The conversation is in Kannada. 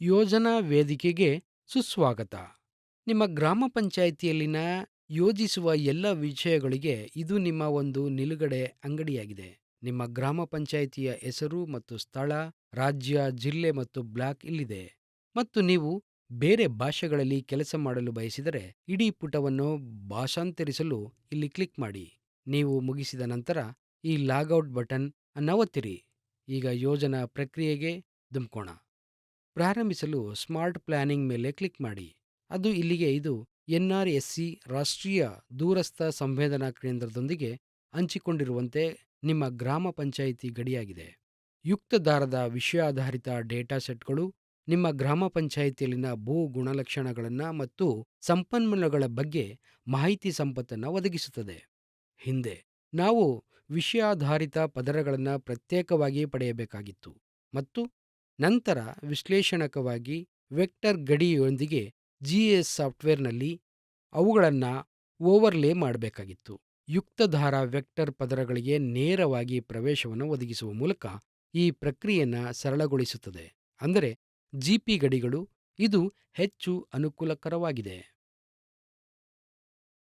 ಯೋಜನಾ ವೇದಿಕೆಗೆ ಸುಸ್ವಾಗತ. ನಿಮ್ಮ ಗ್ರಾಮ ಪಂಚಾಯಿತಿಯಲ್ಲಿನ ಯೋಜಿಸುವ ಎಲ್ಲ ವಿಷಯಗಳಿಗೆ ಇದು ನಿಮ್ಮ ಒಂದು ನಿಲುಗಡೆ ಅಂಗಡಿಯಾಗಿದೆ. ನಿಮ್ಮ ಗ್ರಾಮ ಪಂಚಾಯಿತಿಯ ಹೆಸರು ಮತ್ತು ಸ್ಥಳ, ರಾಜ್ಯ, ಜಿಲ್ಲೆ ಮತ್ತು ಬ್ಲಾಕ್ ಇಲ್ಲಿದೆ. ಮತ್ತು ನೀವು ಬೇರೆ ಭಾಷೆಗಳಲ್ಲಿ ಕೆಲಸ ಮಾಡಲು ಬಯಸಿದರೆ, ಇಡೀ ಪುಟವನ್ನು ಭಾಷಾಂತರಿಸಲು ಇಲ್ಲಿ ಕ್ಲಿಕ್ ಮಾಡಿ. ನೀವು ಮುಗಿಸಿದ ನಂತರ ಈ ಲಾಗ್ಔಟ್ ಬಟನ್ ಅನ್ನ ಒತ್ತಿರಿ. ಈಗ ಯೋಜನಾ ಪ್ರಕ್ರಿಯೆಗೆ ಧುಮುಕೋಣ. ಪ್ರಾರಂಭಿಸಲು ಸ್ಮಾರ್ಟ್ ಪ್ಲಾನಿಂಗ್ ಮೇಲೆ ಕ್ಲಿಕ್ ಮಾಡಿ. ಅದು ಇಲ್ಲಿಗೆ ಇದು ಎನ್ಆರ್ಎಸ್ಸಿ ರಾಷ್ಟ್ರೀಯ ದೂರಸ್ಥ ಸಂವೇದನಾ ಕೇಂದ್ರದೊಂದಿಗೆ ಹಂಚಿಕೊಂಡಿರುವಂತೆ ನಿಮ್ಮ ಗ್ರಾಮ ಪಂಚಾಯಿತಿ ಗಡಿಯಾಗಿದೆ. ಯುಕ್ತ ದಾರದ ವಿಷಯಾಧಾರಿತ ಡೇಟಾ ಸೆಟ್ಗಳು, ನಿಮ್ಮ ಗ್ರಾಮ ಪಂಚಾಯಿತಿಯಲ್ಲಿನ ಭೂ ಗುಣಲಕ್ಷಣಗಳನ್ನು ಮತ್ತು ಸಂಪನ್ಮೂಲಗಳ ಬಗ್ಗೆ ಮಾಹಿತಿ ಸಂಪತ್ತನ್ನು ಒದಗಿಸುತ್ತದೆ. ಹಿಂದೆ, ನಾವು ವಿಷಯಾಧಾರಿತ ಪದರಗಳನ್ನು ಪ್ರತ್ಯೇಕವಾಗಿ ಪಡೆಯಬೇಕಾಗಿತ್ತು ಮತ್ತು ನಂತರ ವಿಶ್ಲೇಷಣಕವಾಗಿ ವೆಕ್ಟರ್ ಗಡಿಯೊಂದಿಗೆ ಜಿಐಎಸ್ ಸಾಫ್ಟ್ವೇರ್ನಲ್ಲಿ ಅವುಗಳನ್ನು ಓವರ್ಲೇ ಮಾಡಬೇಕಾಗಿತ್ತು. ಯುಕ್ತಧಾರ ವೆಕ್ಟರ್ ಪದರಗಳಿಗೆ ನೇರವಾಗಿ ಪ್ರವೇಶವನ್ನು ಒದಗಿಸುವ ಮೂಲಕ ಈ ಪ್ರಕ್ರಿಯೆಯನ್ನು ಸರಳಗೊಳಿಸುತ್ತದೆ. ಅಂದರೆ ಜಿಪಿ ಗಡಿಗಳು ಇದು ಹೆಚ್ಚು ಅನುಕೂಲಕರವಾಗಿದೆ.